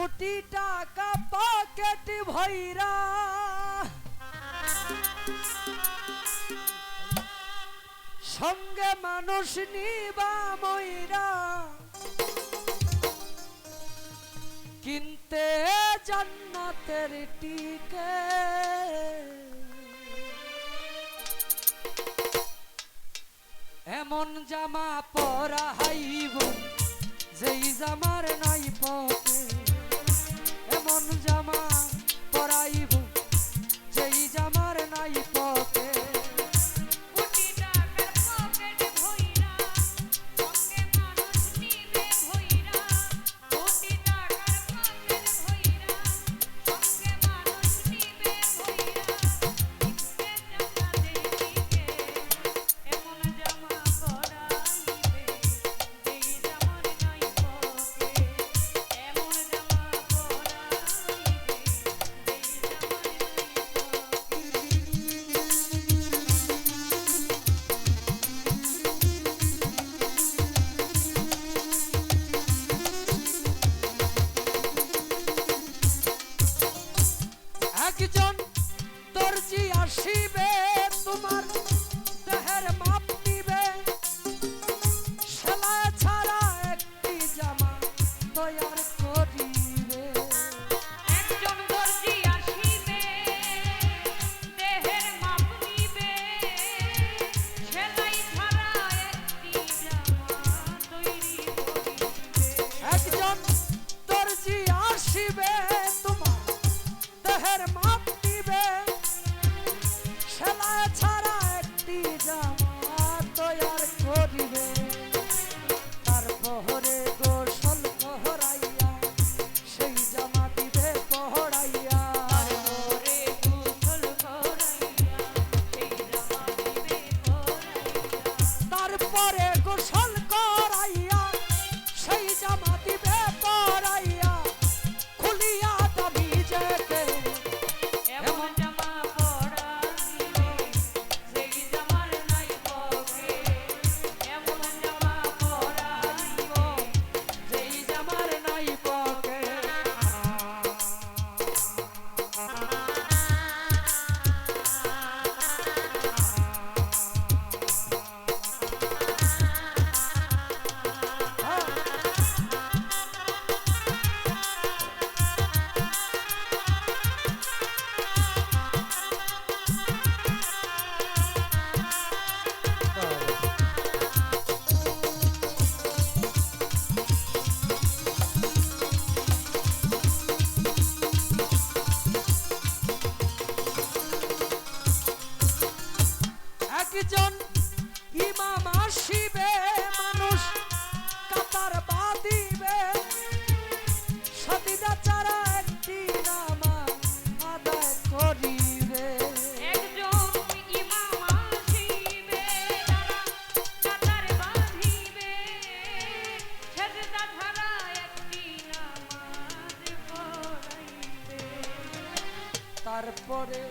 কোটি টাকা পকেট ভৈরা। সঙ্গে মানুষ নিবা ময়রা। কিনতে জান্নাতের টিকে। এমন জামা পরা হাইব, যেই জামার নাই পকে এমন আসিবে তোমার দেহের মাপ নিবে সেলাই ছাড়া একটি জামা তৈয়ার তারপরে গোসল করাইয়া, সেই জামা দিবে পরাইয়া খুলিয়া দাবি যেতে এমন জামা পরাইবে সেই জামার নাই পকে এমন একজন ইমাম আসিবে মানুষ কাতার বাদিবে সতীদা চারা একটি নামা আদায় করিবে। বাঁধিবে। তারপরে